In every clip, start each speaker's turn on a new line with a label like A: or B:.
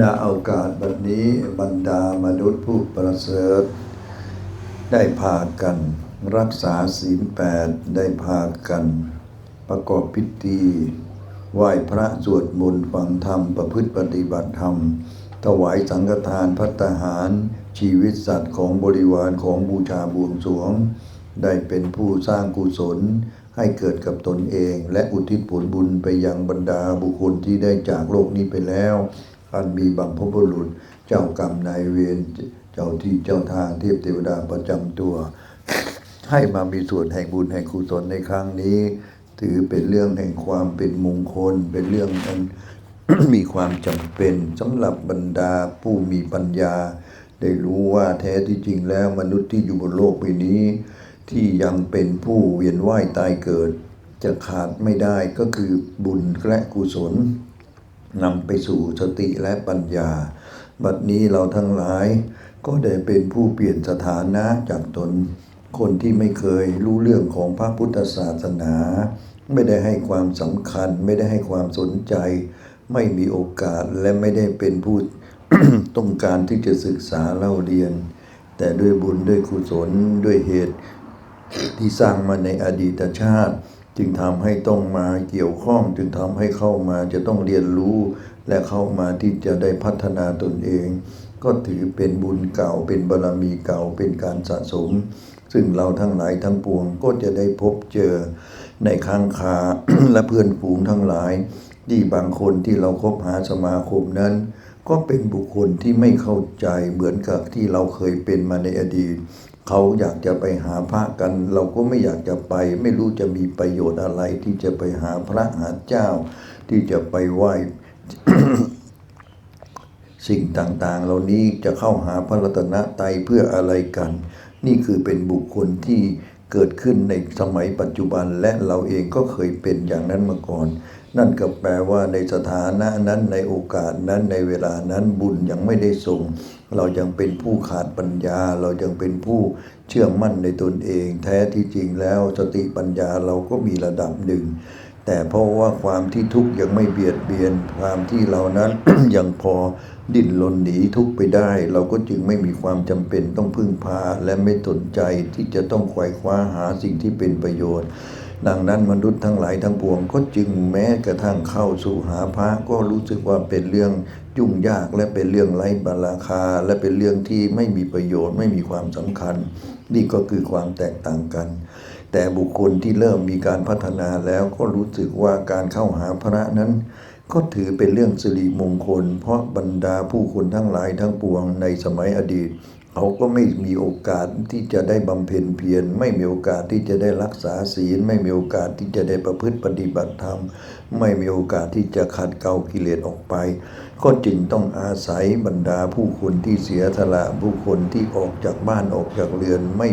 A: ณโอกาสบัดนี้บรรดามนุษย์ผู้ประเสริฐ ได้พากันรักษาศีลแปดได้พากัน ประกอบพิธีไหว้พระสวดมนต์ฟังธรรมประพฤติปฏิบัติธรรม ถวายสังฆทานพัตตาหาร ชีวิตสัตว์ของบริวารของบูชาบวงสวง ได้เป็นผู้สร้างกุศลให้เกิดกับตนเอง และอุทิศผลบุญไปยังบรรดาบุคคลที่ได้จากโลกนี้ไปแล้ว อันมีบัมพบุรุษ เจ้ากรรมนายเวรเจ้าที่เจ้าทางเทพเทวดาประจำตัว ให้มามีส่วนแห่งบุญแห่งกุศลในครั้งนี้ ถือเป็นเรื่องแห่งความเป็นมงคล เป็นเรื่องอันมีความจำเป็นสำหรับบรรดาผู้มีปัญญา ได้รู้ว่าแท้ที่จริงแล้วมนุษย์ที่อยู่บนโลกใบนี้ ที่ยังเป็นผู้เวียนว่ายตายเกิด จะขาดไม่ได้ก็คือบุญและกุศล นำไปสู่สติและปัญญา บัดนี้เราทั้งหลายก็ได้เป็นผู้เปลี่ยนสถานะจากตน คนที่ไม่เคยรู้เรื่องของพระพุทธศาสนา ไม่ได้ให้ความสำคัญ ไม่ได้ให้ความสนใจ ไม่มีโอกาสและไม่ได้เป็นผู้ต้องการที่จะศึกษาเล่าเรียน แต่ด้วยบุญด้วยกุศลด้วยเหตุที่สร้างมาในอดีตชาติ จึงทำให้ต้องมาเกี่ยวข้อง จึงทำให้เข้ามาจะต้องเรียนรู้ และเข้ามาที่จะได้พัฒนาตนเอง ก็ถือเป็นบุญเก่าเป็นบารรมีเก่าเป็นการสะสม ซึ่งเราทั้งหลายทั้งปวงก็จะได้พบเจอในข้างคาและเพื่อนฝูงทั้งหลาย ที่บางคนที่เราคบหาสมาคมนั้น ก็เป็นบุคคลที่ไม่เข้าใจเหมือนกับที่เราเคยเป็นมาในอดีต เขาอยากจะไปหาพระกัน เราก็ไม่อยากจะไป ไม่รู้จะมีประโยชน์อะไรที่จะไปหาพระหาเจ้า ที่จะไปไหว้สิ่งต่างๆ เหล่านี้จะเข้าหาพระรัตนตรัยเพื่ออะไรกัน นี่คือเป็นบุคคลที่เกิดขึ้นในสมัยปัจจุบันและเราเองก็เคยเป็นอย่างนั้นมาก่อน นั่นก็แปลว่าในสถานะนั้นในโอกาสนั้นในเวลานั้นบุญยังไม่ได้ส่ง เรายังเป็นผู้ขาดปัญญา เรายังเป็นผู้เชื่อมั่นในตนเอง แท้ที่จริงแล้วสติปัญญาเราก็มีระดับหนึ่ง แต่เพราะว่าความที่ทุกข์ยังไม่เบียดเบียน ความที่เรานั้นยังพอดิ้นรนหนีทุกข์ไปได้ เราก็จึงไม่มีความจำเป็นต้องพึ่งพา และไม่สนใจที่จะต้องไขว่คว้าหาสิ่งที่เป็นประโยชน์ ดังนั้นมนุษย์ทั้งหลายทั้งปวงก็จึงแม้กระทั่งเข้าสู่หาพระก็รู้สึกว่าเป็นเรื่องยุ่งยากและเป็นเรื่องไร้บาราคา และเป็นเรื่องที่ไม่มีประโยชน์ไม่มีความสำคัญ นี่ก็คือความแตกต่างกัน แต่บุคคลที่เริ่มมีการพัฒนาแล้วก็รู้สึกว่าการเข้าหาพระนั้น ก็ถือเป็นเรื่องสิริมงคล เพราะบรรดาผู้คนทั้งหลายทั้งปวงในสมัยอดีต เขาก็ไม่มีโอกาสที่จะได้บำเพ็ญเพียรไม่มีโอกาสที่จะได้รักษาศีล ไม่มีโอกาสที่จะได้ประพฤติปฏิบัติธรรม ไม่มีโอกาสที่จะขัดเกลากิเลสออกไป ก็จึงต้องอาศัยบรรดาผู้คนที่เสียสละผู้คนที่ออกจากบ้านออกจากเรือนไม่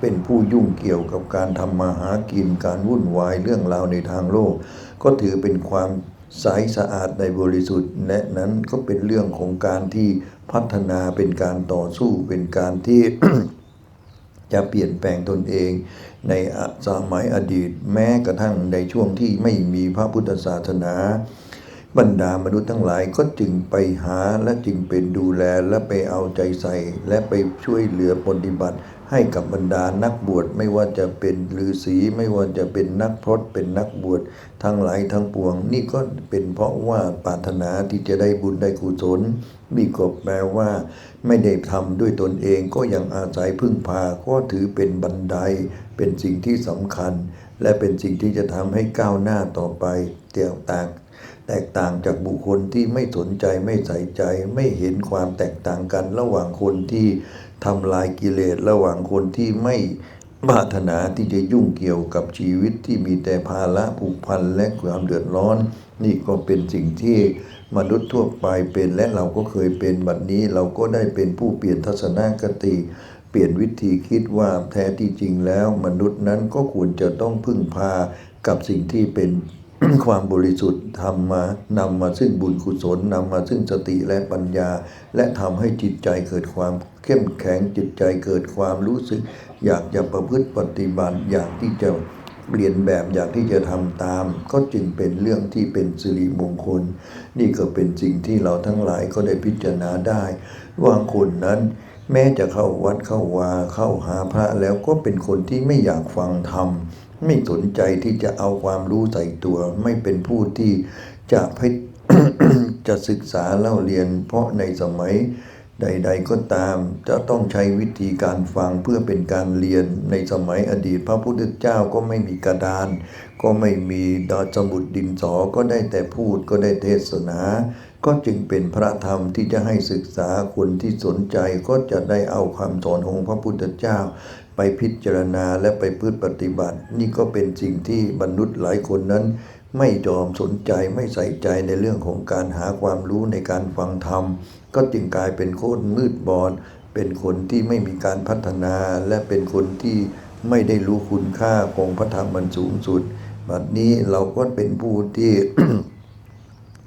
A: เป็นผู้ยุ่งเกี่ยวกับการทำมาหากินการวุ่นวายเรื่องราวในทางโลก ก็ถือเป็นความ ใสสะอาดในบริสุทธิ์และนั้นก็เป็นเรื่องของการที่พัฒนาเป็นการต่อสู้เป็นการที่จะเปลี่ยนแปลงตนเองในสมัยอดีตแม้กระทั่งในช่วงที่ไม่มีพระพุทธศาสนา บรรดามนุษย์ทั้งหลายก็จึงไปหาและจึงเป็นดูแลและไปเอาใจใส่ และไปช่วยเหลือปฏิบัติ ให้กับบรรดานักบวชไม่ว่าจะเป็นฤาษีไม่ว่าจะเป็นนักพรตเป็นนักบวชทั้งหลายทั้งปวง นี่ก็เป็นเพราะว่าปรารถนาที่จะได้บุญได้กุศลนี่ก็แปลว่า ไม่ได้ทำด้วยตนเองก็ยังอาศัยพึ่งพาก็ถือเป็นบันได เป็นสิ่งที่สำคัญ และเป็นสิ่งที่จะทำให้ก้าวหน้าต่อไปแตกต่าง แตกต่างจากบุคคลที่ไม่สนใจไม่ใส่ใจไม่เห็นความแตกต่างกัน ระหว่างคนที่ทำลายกิเลสระหว่างคนที่ไม่ปรารถนาที่จะยุ่งเกี่ยวกับชีวิตที่มีแต่ภาระผูกพันและความเดือดร้อน นี่ก็เป็นสิ่งที่มนุษย์ทั่วไปเป็นและเราก็เคยเป็นบัดนี้เราก็ได้เป็นผู้เปลี่ยนทัศนคติ เปลี่ยนวิธีคิดว่าแท้ที่จริงแล้ว มนุษย์นั้นก็ควรจะต้องพึ่งพากับสิ่งที่เป็น ความบริสุทธิ์ทำมานำมาซึ่งบุญกุศลนำมาซึ่งสติและปัญญา และทำให้จิตใจเกิดความเข้มแข็งจิตใจเกิดความรู้สึก อยากจะประพฤติปฏิบัติอยากที่จะเรียนแบบอยากที่จะทำตาม ก็จึงเป็นเรื่องที่เป็นสิริมงคล นี่ก็เป็นสิ่งที่เราทั้งหลายก็ได้พิจารณาได้ ว่าคนนั้นแม้จะเข้าวัดเข้าวาเข้าหาพระแล้วก็เป็นคนที่ไม่อยากฟังธรรม ไม่สนใจที่จะเอาความรู้ใส่ตัว ไม่เป็นผู้ที่จะพิจะศึกษาเล่าเรียน เพราะในสมัยใด ๆ ก็ตาม จะต้องใช้วิธีการฟังเพื่อเป็นการเรียนในสมัยอดีตพระพุทธเจ้าก็ไม่มีกระดาน ก็ไม่มีดอสมุดดินสอก็ได้แต่พูดก็ได้เทศนา ก็จึงเป็นพระธรรมที่จะให้ศึกษาคนที่สนใจก็จะได้เอาคำสอนของพระพุทธเจ้า ไปพิจารณาและไปพืชปฏิบัติ นี่ก็เป็นสิ่งที่มนุษย์หลายคนนั้น ไม่ยอมสนใจไม่ใส่ใจในเรื่องของการหาความรู้ในการฟังธรรม ก็จึงกลายเป็นโคตรมืดบอดเป็นคนที่ไม่มีการพัฒนาและเป็นคนที่ไม่ได้รู้คุณค่าของพระธรรมมันสูงสุด บัดนี้เราก็เป็นผู้ที่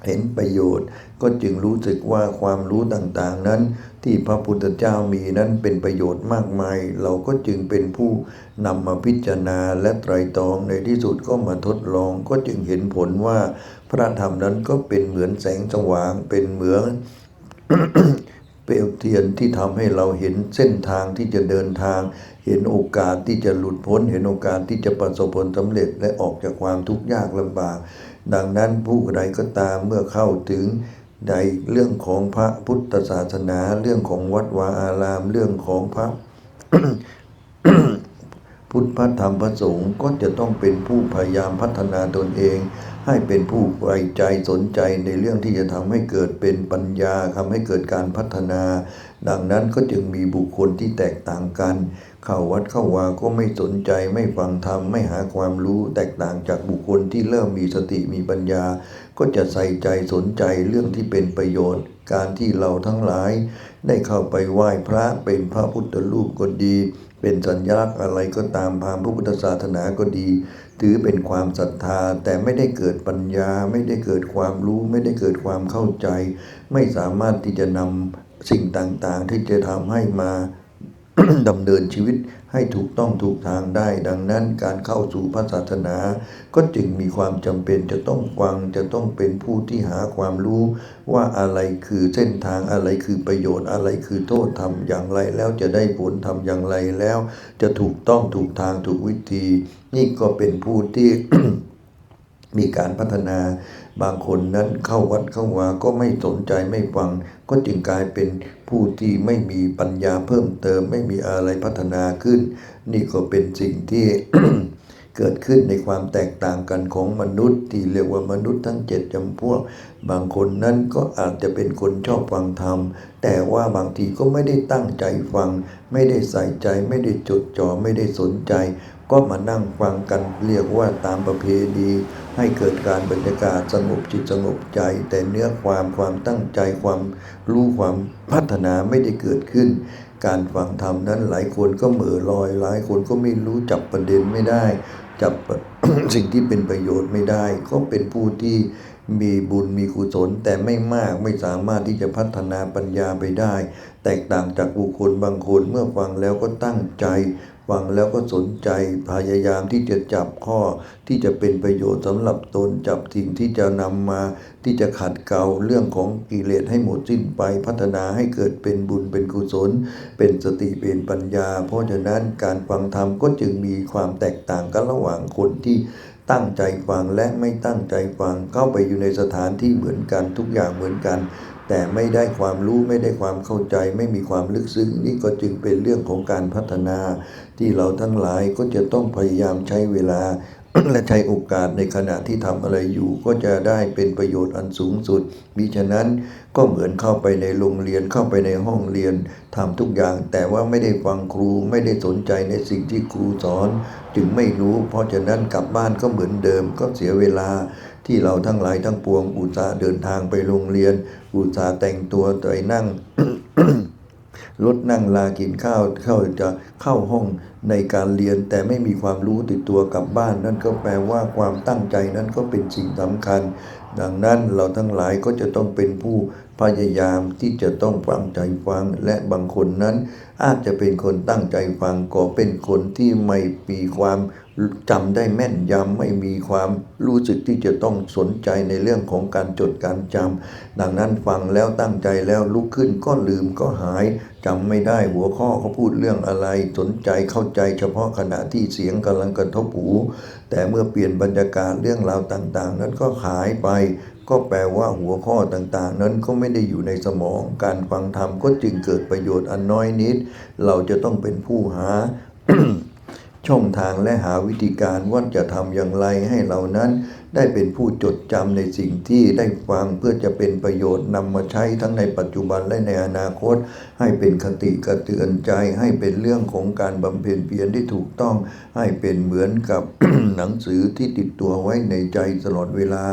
A: เห็นประโยชน์ ก็จึงรู้สึกว่าความรู้ต่างๆนั้น ที่พระพุทธเจ้ามีนั้นเป็นประโยชน์มากมาย เราก็จึงเป็นผู้นำมาพิจารณาและไตรตรองในที่สุดก็มาทดลองก็จึงเห็นผลว่า พระธรรมนั้นก็เป็นเหมือนแสงสว่างเป็นเหมือนเปลวเทียนที่ทำให้เราเห็นเส้นทางที่จะเดินทาง เห็นโอกาสที่จะหลุดพ้น เห็นโอกาสที่จะประสบผลสำเร็จและออกจากความทุกข์ยากลำบาก ดังนั้นผู้ใดก็ตามเมื่อเข้าถึงในเรื่องของพระพุทธศาสนาเรื่องของวัดวาอารามเรื่องของพระพุทธพระธรรมพระสงฆ์ก็จะต้องเป็นผู้พยายามพัฒนาตนเอง ให้เป็นผู้ใฝ่ใจสนใจในเรื่องที่จะทำให้เกิดเป็นปัญญาทำให้เกิดการพัฒนา ดังนั้นก็จึงมีบุคคลที่แตกต่างกัน เข้าวัดเข้าวาก็ไม่สนใจไม่ฟังธรรมไม่หาความรู้แตกต่างจากบุคคลที่เริ่มมีสติมีปัญญา ก็จะใส่ใจสนใจเรื่องที่เป็นประโยชน์ การที่เราทั้งหลาย ได้เข้าไปไหว้พระเป็นพระพุทธรูปก็ดี เป็นสัญลักษณ์อะไรก็ตามพามพระพุทธศาสนาก็ดี ถือเป็นความศรัทธา แต่ไม่ได้เกิดปัญญา ไม่ได้เกิดความรู้ ไม่ได้เกิดความเข้าใจ ไม่สามารถที่จะนำสิ่งต่างๆ ที่จะทำให้มา ดำเนินชีวิตให้ถูกต้องถูกทางได้ ดังนั้นการเข้าสู่พระศาสนา ก็จึงมีความจำเป็นจะต้องฟังจะต้องเป็นผู้ที่หาความรู้ว่าอะไรคือเส้นทางอะไรคือประโยชน์อะไรคือโทษทำอย่างไรแล้วจะได้ผลทำอย่างไรแล้ว จะถูกต้องถูกทางถูกวิธี นี่ก็เป็นผู้ที่มีการพัฒนา บางคนนั้นเข้าวัดเข้าวาก็ไม่สนใจไม่ฟัง ก็จึงกลายเป็นผู้ที่ไม่มีปัญญาเพิ่มเติม ไม่มีอะไรพัฒนาขึ้น นี่ก็เป็นสิ่งที่เกิดขึ้นในความแตกต่างกันของมนุษย์ ที่เรียกว่ามนุษย์ทั้งเจ็ดจำพวก บางคนนั้นก็อาจจะเป็นคนชอบฟังธรรม แต่ว่าบางทีก็ไม่ได้ตั้งใจฟัง ไม่ได้ใส่ใจ ไม่ได้จดจ่อไม่ได้สนใจ ก็มานั่งฟังกันเรียกว่าตามประเพณีให้เกิดการบรรยากาศสงบจิตสงบใจ แต่เนื้อความความตั้งใจความรู้ความพัฒนาไม่ได้เกิดขึ้น การฟังธรรมนั้นหลายคนก็เหม่อลอยหลายคนก็ไม่รู้จับประเด็นไม่ได้ จับสิ่งที่เป็นประโยชน์ไม่ได้ ก็เป็นผู้ที่มีบุญมีกุศลแต่ไม่มากไม่สามารถที่จะพัฒนาปัญญาไปได้ แตกต่างจากบุคคลบางคนเมื่อฟังแล้วก็ตั้งใจ ฟังแล้วก็สนใจพยายามที่จะจับข้อที่จะเป็นประโยชน์สำหรับตนจับสิ่งที่จะนำมาที่จะขัดเกลาเรื่องของกิเลสให้หมดสิ้นไปพัฒนาให้เกิดเป็นบุญเป็นกุศล เป็นสติเป็นปัญญา เพราะฉะนั้นการฟังธรรมก็จึงมีความแตกต่างกันระหว่างคนที่ตั้งใจฟังและไม่ตั้งใจฟังเข้าไปอยู่ในสถานที่เหมือนกันทุกอย่างเหมือนกัน แต่ไม่ได้ความรู้ไม่ได้ความเข้าใจ ไม่มีความลึกซึ้งนี่ก็จึงเป็นเรื่องของการพัฒนา ที่เราทั้งหลายก็จะต้องพยายามใช้เวลา และใช้โอกาสในขณะที่ทำอะไรอยู่ ก็จะได้เป็นประโยชน์อันสูงสุดมิฉะนั้นก็เหมือนเข้าไปในโรงเรียนเข้าไปในห้องเรียนทำทุกอย่าง แต่ว่าไม่ได้ฟังครูไม่ได้สนใจในสิ่งที่ครูสอน จึงไม่รู้ เพราะฉะนั้นกลับบ้านก็เหมือนเดิมก็เสียเวลาที่เราทั้งหลายทั้งปวงอุตส่าห์เดินทางไปโรงเรียน อุตส่าห์แต่งตัวไปนั่ง รถนั่งลากินข้าวเข้าจะเข้าห้องในการเรียน แต่ไม่มีความรู้ติดตัวกลับบ้าน นั่นก็แปลว่าความตั้งใจนั้นก็เป็นสิ่งสำคัญ ดังนั้นเราทั้งหลายก็จะต้องเป็นผู้พยายามที่จะต้องฟังใจฟัง และบางคนนั้น อาจจะเป็นคนตั้งใจฟังก็เป็นคนที่ไม่มีความจำได้แม่นยำไม่มีความรู้สึกที่จะต้องสนใจในเรื่องของการจดการจำดังนั้นฟังแล้วตั้งใจแล้วลุกขึ้นก็ลืมก็หาย จำไม่ได้หัวข้อเขาพูดเรื่องอะไร สนใจเข้าใจเฉพาะขณะที่เสียงกำลังกระทบหู แต่เมื่อเปลี่ยนบรรยากาศเรื่องราวต่าง ๆ นั้นก็หายไป ก็แปลว่าหัวข้อต่างๆ นั้นก็ไม่ได้อยู่ในสมอง การฟังธรรมก็จึงเกิดประโยชน์อันน้อยนิด เราจะต้องเป็นผู้หาช่องทางและหาวิธีการว่าจะทำอย่างไรให้เรานั้น ได้เป็นผู้จดจำในสิ่งที่ได้ฟังเพื่อจะเป็นประโยชน์นำมาใช้ทั้งในปัจจุบันและในอนาคต ให้เป็นคติกระเตือนใจ ให้เป็นเรื่องของการบำเพ็ญเพียรที่ถูกต้อง ให้เป็นเหมือนกับ หนังสือที่ติดตัวไว้ในใจตลอดเวลา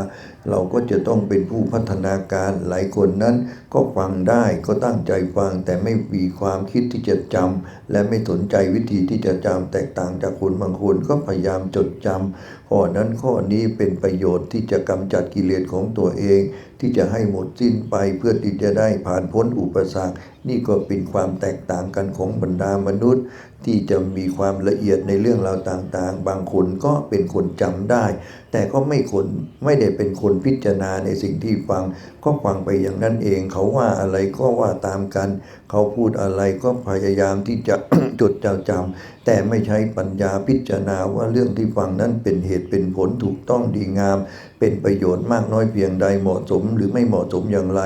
A: เราก็จะต้องเป็นผู้พัฒนาการหลายคนนั้น ก็ฟังได้ก็ตั้งใจฟังแต่ไม่มีความคิดที่จะจำและไม่สนใจวิธีที่จะจำแตกต่างจากคนบางคนก็พยายามจดจำ ข้อนั้นข้อนี้เป็นประโยชน์ที่จะกำจัดกิเลสของตัวเอง ที่จะให้หมดสิ้นไปเพื่อที่จะได้ผ่านพ้นอุปสรรค นี่ก็เป็นความแตกต่างกันของบรรดามนุษย์ ที่จะมีความละเอียดในเรื่องราวต่างๆ บางคนก็เป็นคนจำได้ แต่ก็ไม่คนไม่ได้เป็นคนพิจารณาในสิ่งที่ฟัง ก็ฟังไปอย่างนั้นเอง เขาว่าอะไรก็ว่าตามกัน เขาพูดอะไรก็พยายามที่จะ จดจำจำแต่ไม่ใช้ปัญญาพิจารณาว่าเรื่องที่ฟังนั้นเป็นเหตุเป็นผลถูกต้องดีงาม เป็นประโยชน์มากน้อยเพียงใดเหมาะสมหรือไม่เหมาะสมอย่างไร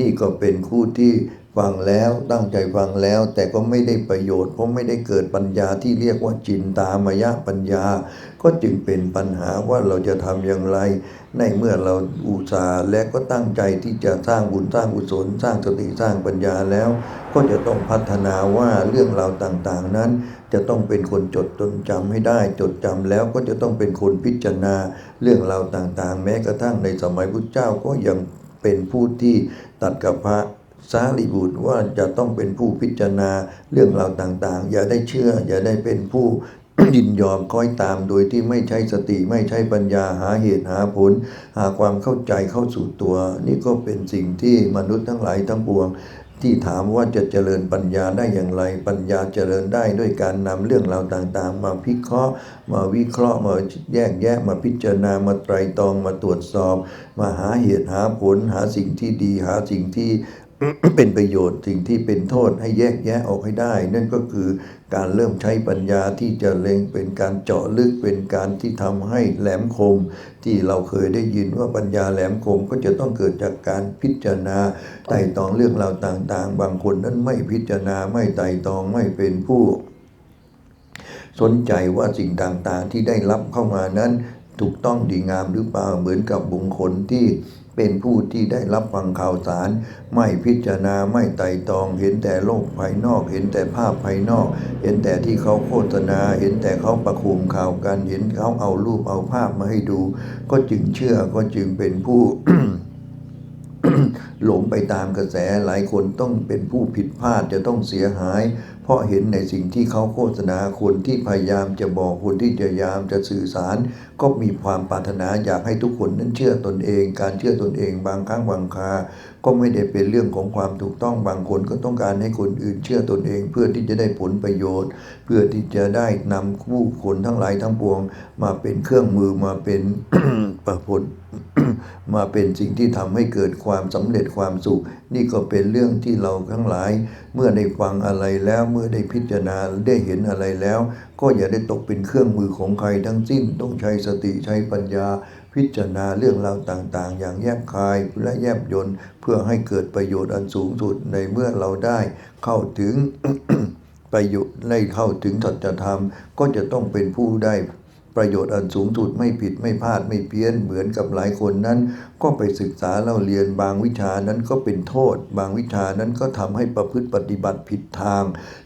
A: นี่ก็เป็นคู่ที่ ฟังแล้วตั้งใจฟังแล้วแต่ก็ไม่ได้ประโยชน์เพราะไม่ได้เกิดปัญญาที่เรียกว่าจินตามยะปัญญา ก็จึงเป็นปัญหาว่าเราจะทำอย่างไร ในเมื่อเราอุตสาห์และก็ตั้งใจที่จะสร้างบุญสร้างกุศลสร้างสติสร้างปัญญาแล้ว ก็จะต้องพัฒนาว่าเรื่องราวต่างๆ นั้น จะต้องเป็นคนจดจนจำให้ได้จดจำแล้วก็จะต้องเป็นคนพิจารณา เรื่องราวต่างๆ แม้กระทั่งในสมัยพุทธเจ้าก็ยังเป็นผู้ที่ตัดกับพระ สารีบุตรว่าจะต้องเป็นผู้พิจารณาเรื่องราวต่างๆ อย่าได้เชื่อ อย่าได้เป็นผู้ยินยอมคอยตามโดยที่ไม่ใช้สติไม่ใช้ปัญญาหาเหตุหาผล หาความเข้าใจเข้าสู่ตัว นี่ก็เป็นสิ่งที่มนุษย์ทั้งหลายทั้งปวง ที่ถามว่าจะเจริญปัญญาได้อย่างไร ปัญญาเจริญได้ด้วยการนำเรื่องราวต่างๆ มาพิเคราะห์ มาวิเคราะห์มาแยกแยะมาพิจารณามาไตรตรองมาตรวจสอบ มาหาเหตุหาผล หาสิ่งที่ดีหาสิ่งที่ เป็นประโยชน์สิ่งที่เป็นโทษให้แยกแยะออกให้ได้ นั่นก็คือการเริ่มใช้ปัญญาที่จะเล็งเป็นการเจาะลึกเป็นการที่ทำให้แหลมคม ที่เราเคยได้ยินว่าปัญญาแหลมคมก็จะต้องเกิดจากการพิจารณาไต่ตองเรื่องราวต่างๆ บางคนนั้นไม่พิจารณาไม่ไต่ตองไม่เป็นผู้สนใจว่าสิ่งต่างๆที่ได้รับเข้ามานั้น ถูกต้องดีงามหรือเปล่าเหมือนกับบุคคลที่เป็นผู้ที่ได้รับฟังข่าวสาร ไม่พิจารณาไม่ไต่ตอง เห็นแต่โลกภายนอก เห็นแต่ภาพภายนอก เห็นแต่ที่เขาโฆษณา เห็นแต่เขาประคุมข่าวกัน เห็นเขาเอารูปเอาภาพมาให้ดู ก็จึงเชื่อก็จึงเป็นผู้หลงไปตามกระแสหลายคนต้องเป็นผู้ผิดพลาดจะต้องเสียหาย เพราะเห็นในสิ่งที่เขาโฆษณาคนที่พยายามจะบอกคนที่พยายามจะสื่อสาร ก็มีความปรารถนาอยากให้ทุกคนนั้นเชื่อตนเอง การเชื่อตนเองบางครั้งบางคา ก็ไม่ได้เป็นเรื่องของความถูกต้องบางคนก็ต้องการให้คนอื่นเชื่อตนเอง เพื่อที่จะได้ผลประโยชน์ เพื่อที่จะได้นำผู้คนทั้งหลายทั้งปวง มาเป็นเครื่องมือมาเป็นประผลมาเป็นสิ่งที่ทำให้เกิดความสำเร็จความสุข นี่ก็เป็นเรื่องที่เราทั้งหลาย เมื่อได้ฟังอะไรแล้วเมื่อได้พิจารณาได้เห็นอะไรแล้ว ก็อย่าได้ตกเป็นเครื่องมือของใครทั้งสิ้น ต้องใช้สติใช้ปัญญา พิจารณาเรื่องราวต่างๆ อย่างแยบคายและแยบยนต์เพื่อให้เกิดประโยชน์อันสูงสุดในเมื่อเราได้เข้าถึงประโยชน์ได้เข้าถึงสัจธรรมก็จะต้องเป็นผู้ได้ ประโยชน์อันสูงสุดไม่ผิดไม่พลาดไม่เพี้ยนเหมือนกับหลายคนนั้น ก็ไปศึกษาเล่าเรียนบางวิชานั้นก็เป็นโทษ บางวิชานั้นก็ทำให้ประพฤติปฏิบัติผิดทาง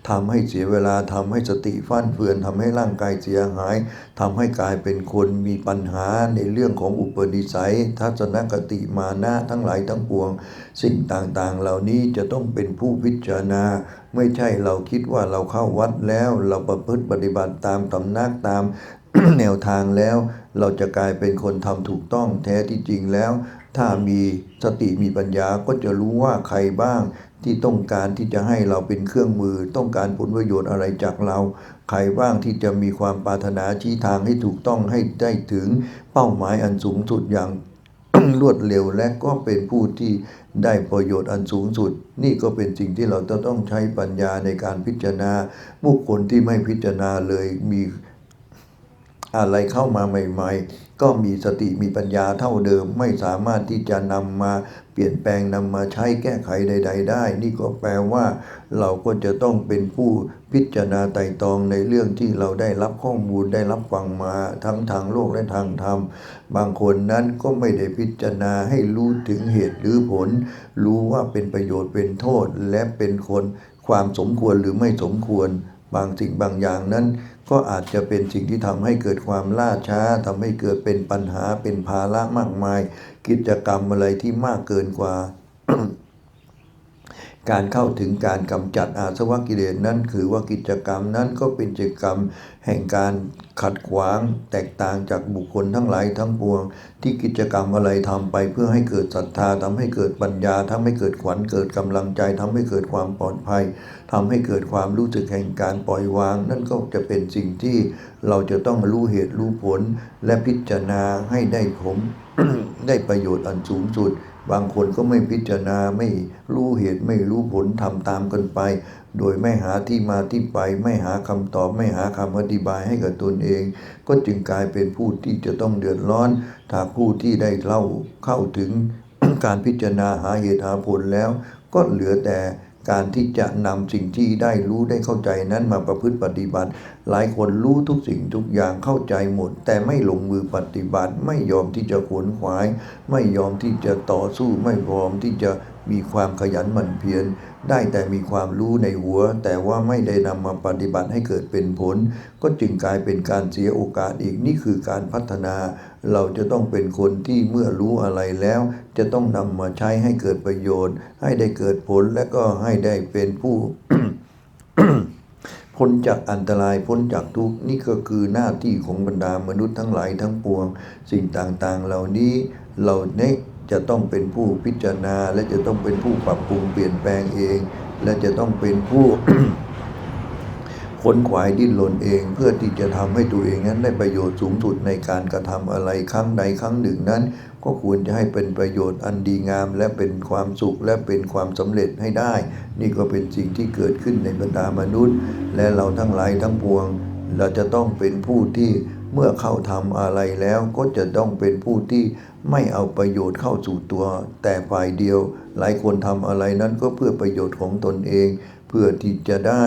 A: ทำให้เสียเวลาทำให้สติฟั่นเฟือนทำให้ร่างกายเสียหายทำให้กลายเป็นคนมีปัญหาในเรื่องของอุปนิสัย ทัศนคติมานะทั้งหลายทั้งปวง สิ่งต่างๆ เหล่านี้จะต้องเป็นผู้พิจารณาไม่ใช่เราคิดว่าเราเข้าวัดแล้วเราประพฤติปฏิบัติตามตำนักตาม แนวทางแล้ว เราจะกลายเป็นคนทำถูกต้องแท้ที่จริงแล้ว ถ้ามีสติมีปัญญาก็จะรู้ว่าใครบ้าง ที่ต้องการที่จะให้เราเป็นเครื่องมือ ต้องการผลประโยชน์อะไรจากเรา ใครบ้างที่จะมีความปรารถนาชี้ทางให้ถูกต้องให้ได้ถึงเป้าหมายอันสูงสุดอย่างรวดเร็วและก็เป็นผู้ที่ได้ประโยชน์อันสูงสุด นี่ก็เป็นสิ่งที่เราจะต้องใช้ปัญญาในการพิจารณาบุคคลที่ไม่พิจารณาเลยมี อะไรเข้ามาใหม่ ๆ ก็มีสติมีปัญญาเท่าเดิม ไม่สามารถที่จะนำมาเปลี่ยนแปลงนำมาใช้แก้ไขใด ๆ ได้ นี่ก็แปลว่า เราก็จะต้องเป็นผู้พิจารณาไต่ตรองในเรื่องที่เราได้รับข้อมูลได้รับฟังมาทั้งทางโลกและทางธรรม บางคนนั้นก็ไม่ได้พิจารณาให้รู้ถึงเหตุหรือผล รู้ว่าเป็นประโยชน์เป็นโทษและเป็นคนความสมควรหรือไม่สมควร บางสิ่งบางอย่างนั้น ก็อาจจะเป็นสิ่งที่ทำให้เกิดความล่าช้าทำให้เกิดเป็นปัญหาเป็นภาระมากมาย กิจกรรมอะไรที่มากเกินกว่า การเข้าถึงการกำจัดอาสวะกิเลสนั้น คือว่ากิจกรรมนั้นก็เป็นกิจกรรม แห่งการขัดขวางแตกต่างจากบุคคลทั้งหลายทั้งปวง ที่กิจกรรมอะไรทำไปเพื่อให้เกิดศรัทธาทำให้เกิดปัญญาทำให้เกิดขวัญเกิดกำลังใจทำให้เกิดความปลอดภัยทำให้เกิดความรู้สึกแห่งการปล่อยวาง นั่นก็จะเป็นสิ่งที่เราจะต้องรู้เหตุรู้ผล และพิจารณาให้ได้ผมได้ประโยชน์อันสูงสุด บางคนก็ไม่พิจารณาไม่รู้เหตุไม่รู้ผลทำตามกันไป โดยไม่หาที่มาที่ไป ไม่หาคำตอบ ไม่หาคำอธิบายให้กับตนเอง ก็จึงกลายเป็นผู้ที่จะต้องเดือดร้อนถ้าผู้ที่ได้เล่าเข้าถึงการพิจารณาหาเหตุหาผลแล้ว ก็เหลือแต่ การที่จะนำสิ่งที่ได้รู้ได้เข้าใจนั้นมาประพฤติปฏิบัติ หลายคนรู้ทุกสิ่งทุกอย่างเข้าใจหมด แต่ไม่ลงมือปฏิบัติ ไม่ยอมที่จะขวนขวาย ไม่ยอมที่จะต่อสู้ไม่พร้อมที่จะมีความขยันหมั่นเพียรได้แต่มีความรู้ในหัว แต่ว่าไม่ได้นำมาปฏิบัติให้เกิดเป็นผล ก็จึงกลายเป็นการเสียโอกาสอีกนี่คือการพัฒนา เราจะต้องเป็นคนที่เมื่อรู้อะไรแล้ว จะต้องนำมาใช้ให้เกิดประโยชน์ ให้ได้เกิดผลและก็ให้ได้เป็นผู้พ้นจากอันตรายพ้นจากทุกข์นี่ก็คือหน้าที่ของบรรดามนุษย์ทั้งหลายทั้งปวง สิ่งต่างๆ เหล่านี้เราเนี่ยจะต้องเป็นผู้พิจารณา และจะต้องเป็นผู้ปรับปรุงเปลี่ยนแปลงเอง และจะต้องเป็นผู้ ค้นขวายดิ้นรนเอง เพื่อที่จะทำให้ตัวเองนั้นได้ประโยชน์สูงสุดในการกระทำอะไรครั้งใดครั้งหนึ่งนั้น ก็ควรจะให้เป็นประโยชน์อันดีงาม และเป็นความสุขและเป็นความสำเร็จให้ได้ นี่ก็เป็นสิ่งที่เกิดขึ้นในบรรดามนุษย์ และเราทั้งหลายทั้งปวง เราจะต้องเป็นผู้ที่เมื่อเข้าทำอะไรแล้วก็จะต้องเป็นผู้ที่ไม่เอาประโยชน์เข้าสู่ตัว แต่ฝ่ายเดียว หลายคนทำอะไรนั้นก็เพื่อประโยชน์ของตนเอง เพื่อที่จะได้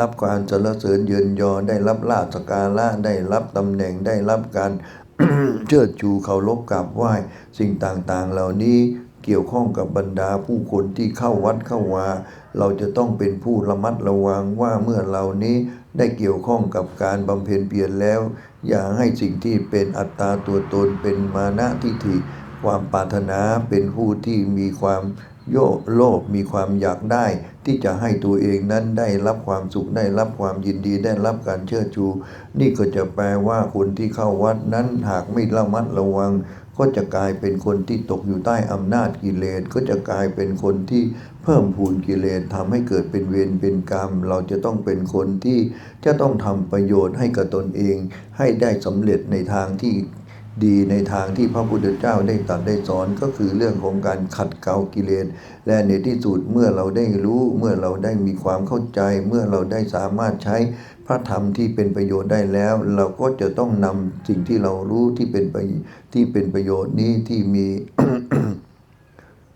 A: รับการสรรเสริญเยินยอได้รับลาภสการะได้รับตำแหน่งได้รับการเชิดชูเคารพกราบไหว้ สิ่งต่างๆ เหล่านี้เกี่ยวข้องกับบรรดาผู้คนที่เข้าวัดเข้าวาเราจะต้องเป็นผู้ระมัดระวังว่าเมื่อเหล่านี้ได้เกี่ยวข้องกับการบำเพ็ญเพียรแล้ว อย่าให้สิ่งที่เป็นอัตตาตัวตนเป็นมานะทิฏฐิความปรารถนาเป็นผู้ที่มีความ โยโลภมีความอยากได้ ที่จะให้ตัวเองนั้นได้รับความสุขได้รับความยินดีได้รับการเชิดชู นี่ก็จะแปลว่าคนที่เข้าวัดนั้นหากไม่ระมัดระวัง ก็จะกลายเป็นคนที่ตกอยู่ใต้อำนาจกิเลสก็จะกลายเป็นคนที่เพิ่มพูนกิเลสทำให้เกิดเป็นเวรเป็นกรรม เราจะต้องเป็นคนที่จะต้องทำประโยชน์ให้กับตนเอง ให้ได้สำเร็จในทางที่ ดีในทางที่พระพุทธเจ้าได้ตรัสได้สอนก็คือเรื่องของการขัดเกลากิเลสและในที่สุดเมื่อเราได้รู้เมื่อเราได้มีความเข้าใจ เมื่อเราได้สามารถใช้พระธรรมที่เป็นประโยชน์ได้แล้ว เราก็จะต้องนำสิ่งที่เรารู้ที่เป็นประที่เป็นประโยชน์นี้ที่มี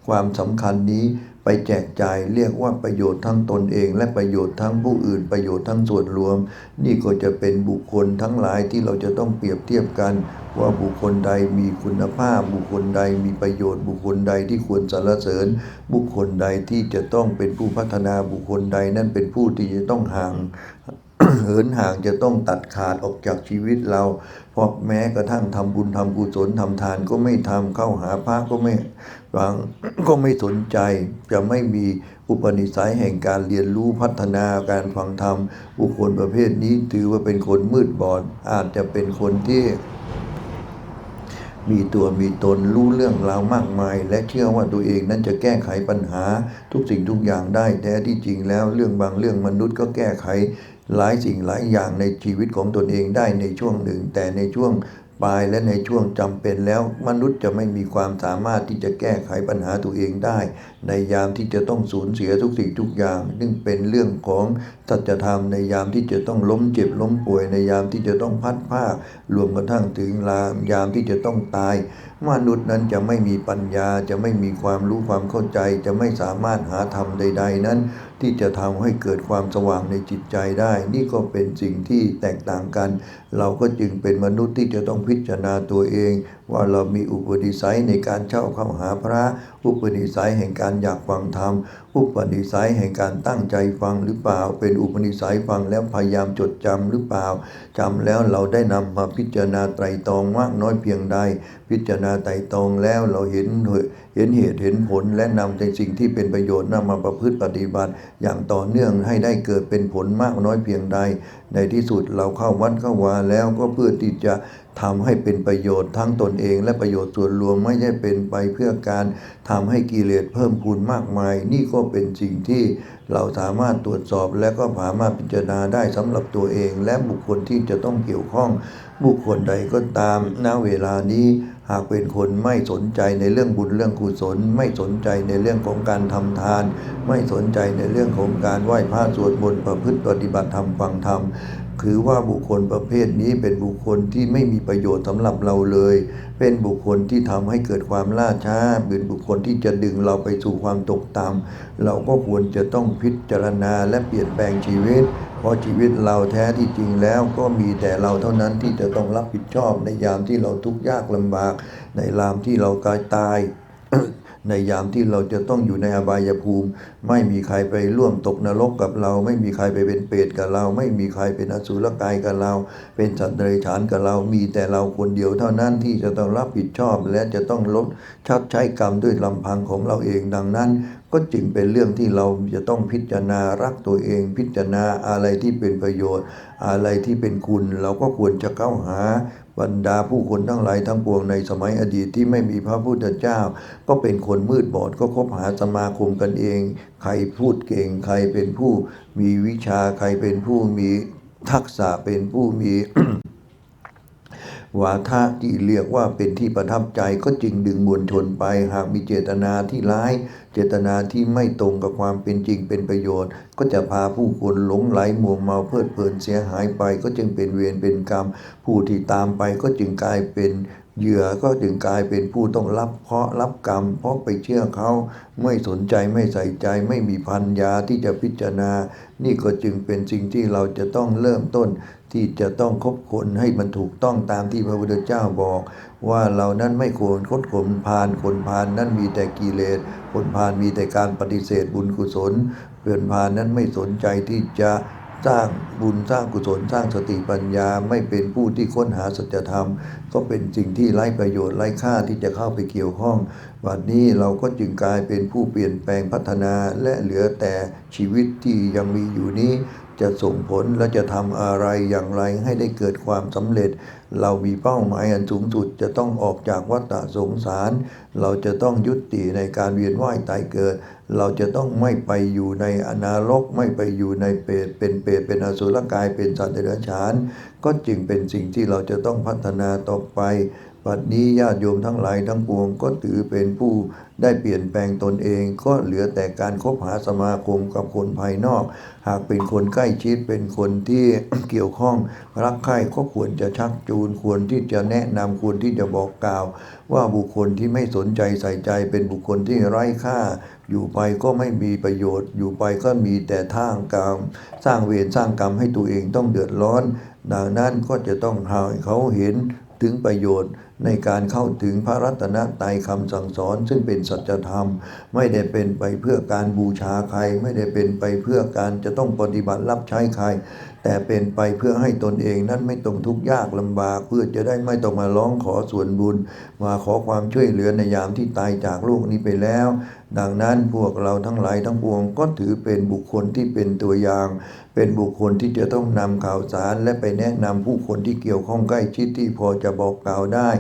A: ความสำคัญนี้ไปแจกจ่ายเรียกว่าประโยชน์ทั้งตนเอง และประโยชน์ทั้งผู้อื่นประโยชน์ทั้งส่วนรวม นี่ก็จะเป็นบุคคลทั้งหลายที่เราจะต้องเปรียบเทียบกัน ว่าบุคคลใดมีคุณภาพ บุคคลใดมีประโยชน์ บุคคลใดที่ควรสรรเสริญ บุคคลใดที่จะต้องเป็นผู้พัฒนาบุคคลใดนั่นเป็นผู้ที่จะต้องห่างเหินห่างจะต้องตัดขาดออกจากชีวิตเรา เพราะแม้กระทั่งทำบุญทำกุศลทำทานก็ไม่ทำเข้าหาพระก็ไม่ฟังก็ไม่สนใจ จะไม่มีอุปนิสัยแห่งการเรียนรู้พัฒนาการฟังธรรม บุคคลประเภทนี้ถือว่าเป็นคนมืดบอด อาจจะเป็นคนที่ มีตัวมีตนรู้เรื่องราวมากมาย และเชื่อว่าตัวเองนั้นจะแก้ไขปัญหาทุกสิ่งทุกอย่างได้แท้ที่จริงแล้วเรื่องบางเรื่องมนุษย์ก็แก้ไขหลายสิ่งหลายอย่างในชีวิตของตนเองได้ในช่วงหนึ่ง แต่ในช่วง ปลายและในช่วงจำเป็นแล้ว มนุษย์จะไม่มีความสามารถที่จะแก้ไขปัญหาตัวเองได้ ในยามที่จะต้องสูญเสียทุกสิ่งทุกอย่างซึ่งเป็นเรื่องของสัจธรรมในยามที่จะต้องล้มเจ็บล้มป่วยในยามที่จะต้องพัดภาครวมกระทั่งถึงลามยามที่จะต้องตาย มนุษย์นั้นจะไม่มีปัญญาจะไม่มีความรู้ความเข้าใจ จะไม่สามารถหาธรรมใด ๆ นั้น ที่จะทำให้เกิดความสว่างในจิตใจได้ นี่ก็เป็นสิ่งที่แตกต่างกัน เราก็จึงเป็นมนุษย์ที่จะต้องพิจารณาตัวเอง ว่าเรามีอุปนิสัยในการเช่าเข้าหาพระ อุปนิสัยแห่งการอยากฟังธรรม อุปนิสัยแห่งการตั้งใจฟังหรือเปล่า เป็นอุปนิสัยฟังแล้วพยายามจดจำหรือเปล่าจำแล้วเราได้นำมาพิจารณาไตรตรองมากน้อยเพียงใด พิจารณาไตรตรองแล้วเราเห็น เห็นเหตุเห็นผลและนำในสิ่งที่เป็นประโยชน์นำมาประพฤติปฏิบัติ อย่างต่อเนื่องให้ได้เกิดเป็นผลมากน้อยเพียงใด ในที่สุดเราเข้าวัดเข้าวาแล้วก็เพื่อที่จะทำให้เป็นประโยชน์ทั้งตนเองและประโยชน์ส่วนรวมไม่ใช่เป็นไปเพื่อการทำให้กิเลสเพิ่มพูนมากมาย นี่ก็เป็นสิ่งที่เราสามารถตรวจสอบและก็สามารถพิจารณาได้สำหรับตัวเอง และบุคคลที่จะต้องเกี่ยวข้อง บุคคลใดก็ตามณเวลานี้ หากเป็นคนไม่สนใจในเรื่องบุญเรื่องกุศล ไม่สนใจในเรื่องของการทำทาน ไม่สนใจในเรื่องของการไหว้พระสวดมนต์ประพฤติปฏิบัติธรรมฟังธรรม คือว่าบุคคลประเภทนี้เป็นบุคคลที่ไม่มีประโยชน์สำหรับเราเลย เป็นบุคคลที่ทำให้เกิดความล่าช้า เป็นบุคคลที่จะดึงเราไปสู่ความตกต่ำเราก็ควรจะต้องพิจารณาและเปลี่ยนแปลงชีวิต เพราะชีวิตเราแท้ที่จริงแล้วก็มีแต่เราเท่านั้นที่จะต้องรับผิดชอบในยามที่เราทุกข์ยากลำบาก ในยามที่เรากายตาย ในยามที่เราจะต้องอยู่ในอบายภูมิ ไม่มีใครไปร่วมตกนรกกับเรา ไม่มีใครไปเป็นเปรตกับเรา ไม่มีใครเป็นอสุรกายกับเรา เป็นสัตว์เดรัจฉานกับเรา มีแต่เราคนเดียวเท่านั้นที่จะต้องรับผิดชอบ และจะต้องลดชัดใช้กรรมด้วยลำพังของเราเองดังนั้น ก็จึงเป็นเรื่องที่เราจะต้องพิจารณารักตัวเอง พิจารณาอะไรที่เป็นประโยชน์ อะไรที่เป็นคุณ เราก็ควรจะเข้าหา บรรดาผู้คนทั้งหลายทั้งปวงในสมัยอดีตที่ไม่มีพระพุทธเจ้า ก็เป็นคนมืดบอดก็คบหาสมาคมกันเอง ใครพูดเก่งใครเป็นผู้มีวิชาใครเป็นผู้มีทักษะเป็นผู้มี วาทะที่เรียกว่าเป็นที่ประทับใจก็จึงดึงมวลชนไป หากมีเจตนาที่ร้าย เจตนาที่ไม่ตรงกับความเป็นจริงเป็นประโยชน์ ก็จะพาผู้คนหลงไหลมัวเมาเพลิดเพลินเสียหายไป ก็จึงเป็นเวรเป็นกรรม ผู้ที่ตามไปก็จึงกลายเป็นเหยื่อก็จึงกลายเป็นผู้ต้องรับเพราะรับกรรม เพราะไปเชื่อเขาไม่สนใจไม่ใส่ใจไม่มีพัญญาที่จะพิจารณา นี่ก็จึงเป็นสิ่งที่เราจะต้องเริ่มต้น ที่จะต้องคบคนให้มันถูกต้องตามที่พระพุทธเจ้าบอก ว่าเรานั้นไม่ควรคดขนพานคนพานนั้นมีแต่กิเลสคนพานมีแต่การปฏิเสธบุญกุศลเพื่อนพานนั้นไม่สนใจที่จะสร้างบุญสร้างกุศลสร้างสติปัญญาไม่เป็นผู้ที่ค้นหาสัจธรรม ก็เป็นสิ่งที่ไร้ประโยชน์ไร้ค่าที่จะเข้าไปเกี่ยวข้องวันนี้เราก็จึงกลายเป็นผู้เปลี่ยนแปลงพัฒนาและเหลือแต่ชีวิตที่ยังมีอยู่นี้ จะส่งผลและจะทำอะไรอย่างไรให้ได้เกิดความสำเร็จ เรามีเป้าหมายอันสูงสุดจะต้องออกจากวัฏสงสาร เราจะต้องยุติในการเวียนว่ายตายเกิด เราจะต้องไม่ไปอยู่ในอนารกไม่ไปอยู่ในเปรตเป็นเปรตเป็นอสุรกายเป็นสัตว์เดรัจฉาน ก็จึงเป็นสิ่งที่เราจะต้องพัฒนาต่อไปบัดนี้ญาติโยมทั้งหลายทั้งปวงก็ถือเป็นผู้ ได้เปลี่ยนแปลงตนเองก็เหลือแต่การคบหาสมาคมกับคนภายนอก หากเป็นคนใกล้ชิดเป็นคนที่เกี่ยวข้องรักใคร่ก็ควรจะชักจูนควรที่จะแนะนำควรที่จะบอกกล่าว ว่าบุคคลที่ไม่สนใจใส่ใจเป็นบุคคลที่ไร้ค่า อยู่ไปก็ไม่มีประโยชน์ อยู่ไปก็มีแต่ทางกรรม สร้างเวรสร้างกรรมให้ตัวเองต้องเดือดร้อน ดังนั้นก็จะต้องให้เขาเห็น ถึงประโยชน์ในการเข้าถึงพระรัตนตรัยคำสั่งสอน ซึ่งเป็นสัจธรรม ไม่ได้เป็นไปเพื่อการบูชาใคร ไม่ได้เป็นไปเพื่อการจะต้องปฏิบัติรับใช้ใคร แต่เป็นไปเพื่อให้ตนเองนั้นไม่ต้องทุกข์ยากลำบาก เพื่อจะได้ไม่ต้องมาร้องขอส่วนบุญ มาขอความช่วยเหลือในยามที่ตายจากโลกนี้ไปแล้ว ดังนั้นพวกเราทั้งหลายทั้งปวงก็ถือเป็นบุคคลที่เป็นตัวอย่าง เป็นบุคคลที่จะต้องนำข่าวสาร และไปแนะนำผู้คนที่เกี่ยวข้องใกล้ชิดที่พอจะบอกกล่าวได้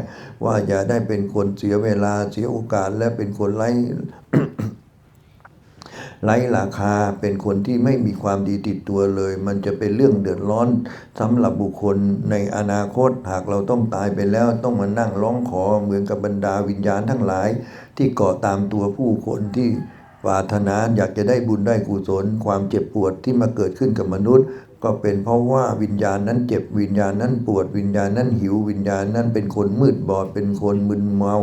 A: ว่าอย่าได้เป็นคนเสียเวลาเสียโอกาสและเป็นคนไร้ ไร้ราคาเป็นคนที่ไม่มีความดีติดตัวเลย มันจะเป็นเรื่องเดือดร้อนสำหรับบุคคลในอนาคตหากเราต้องตายไปแล้วต้องมานั่งร้องขอเหมือนกับบรรดาวิญญาณทั้งหลาย ที่เกาะตามตัวผู้คนที่ปรารถนาอยากจะได้บุญได้กุศลความเจ็บปวดที่มาเกิดขึ้นกับมนุษย์ ก็เป็นเพราะว่าวิญญาณนั้นเจ็บวิญญาณนั้นปวดวิญญาณนั้นหิววิญญาณนั้นเป็นคนมืดบอด เป็นคนมึนเมา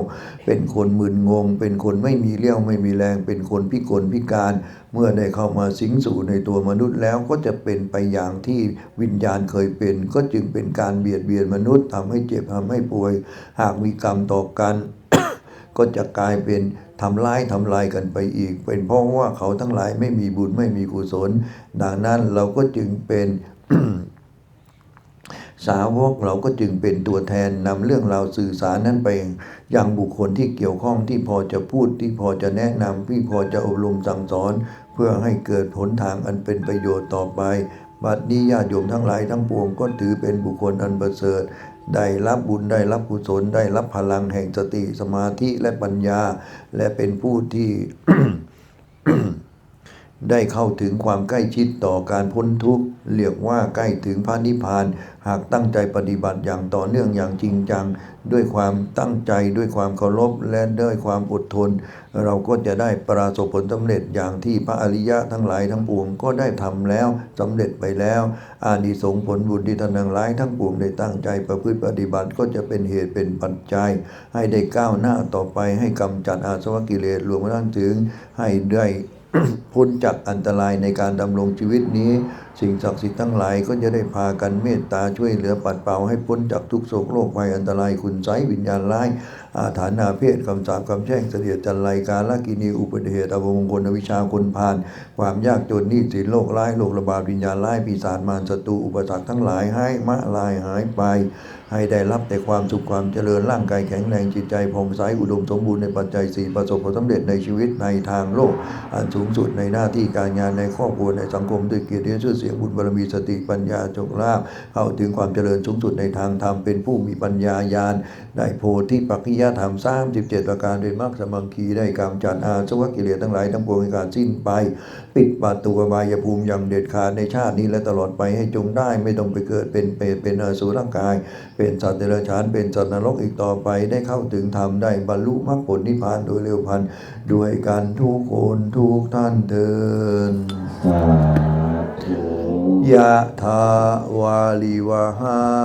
A: เป็นคนมึนงง เป็นคนไม่มีเรี่ยวไม่มีแรง เป็นคนพิกลพิการ เมื่อได้เข้ามาสิงสู่ในตัวมนุษย์แล้วก็จะเป็นไปอย่างที่วิญญาณเคยเป็น ก็จึงเป็นการเบียดเบียนมนุษย์ทำให้เจ็บทำให้ป่วย หากมีกรรมต่อกัน ก็จะกลายเป็น ทำร้ายทำลายกันไปอีก เป็นเพราะว่าเขาทั้งหลายไม่มีบุญไม่มีกุศล ดังนั้นเราก็จึงเป็นสาวกเราก็จึงเป็นตัวแทนนำเรื่องราวสื่อสารนั้นไปยังบุคคลที่เกี่ยวข้องที่พอจะพูดที่พอจะแนะนำที่พอจะอบรมสั่งสอน เพื่อให้เกิดผลทางอันเป็นประโยชน์ต่อไป บัดนี้ญาติโยมทั้งหลายทั้งปวงก็ถือเป็นบุคคลอันประเสริฐ ได้รับบุญได้รับกุศลได้รับพลังแห่งสติสมาธิและปัญญา และเป็นผู้ที่ ได้เข้าถึงความใกล้ชิดต่อการพ้นทุกข์เรียกว่าใกล้ถึงพระนิพพาน หากตั้งใจปฏิบัติอย่างต่อเนื่องอย่างจริงจัง ด้วยความตั้งใจด้วยความเคารพและด้วยความอดทน เราก็จะได้ประสบผลสำเร็จอย่างที่พระอริยะทั้งหลายทั้งปวงก็ได้ทำแล้วสำเร็จไปแล้ว อานิสงส์ผลบุญที่ท่านทั้งหลายทั้งปวงได้ตั้งใจประพฤติปฏิบัติก็จะเป็นเหตุเป็นปัจจัย ให้ได้ก้าวหน้าต่อไปให้กำจัดอาสวะกิเลสรวมทั้งถึงให้ได้ พ้นจากอันตรายในการดำรงชีวิตนี้ สิ่งศักดิ์สิทธิ์ทั้งหลายก็จะได้พากันเมตตาช่วยเหลือปัดเป่าให้พ้นจากทุกโศกโรคภัยอันตรายคุณไสยวิญญาณร้าย อาถรรพ์อาเพศคำสาปคำแช่งเสลียจันไรการละกินีอุบัติเหตุอวมงคลอวิชาคนพาลความยากจนนี้สินโรคร้ายโรคระบาดวิญญาณร้ายปีศาจมารศัตรูอุปสรรคทั้งหลายให้มะลายหายไป ให้ได้รับแต่ความสุขความเจริญร่างกายแข็งแรงจิตใจผ่องใสอุดมสมบูรณ์ในปัจจัยสี่ประสบผลสำเร็จในชีวิตในทางโลก อันสูงสุดในหน้าที่การงานในครอบครัวในสังคมด้วยเกียรติยศสียงบุญบารมีสติปัญญาโชคลาภเข้าถึงความเจริญสูงสุดในทางธรรมเป็นผู้มีปัญญาญาณได้โพธิปักขิยธรรมสามสิบเจ็ดประการโดยมรรคสมังคีได้กำจัดอาสวะกิเลสทั้งหลายทั้งปวงให้การสิ้นไป ปิดประตูบายภูมิอย่างเด็ดขาดในชาตินี้และตลอดไปให้จงได้ไม่ต้องไปเกิดเป็นเปรตเป็นอสุร่างกาย เป็นสัตว์เดรัจฉานเป็นสัตว์นรกอีกต่อไปได้เข้าถึงธรรมได้บรรลุมรรคผลนิพพานโดยเร็วพันด้วยกันทุกคนทุกท่านเทิน ยะทาวาลิวหา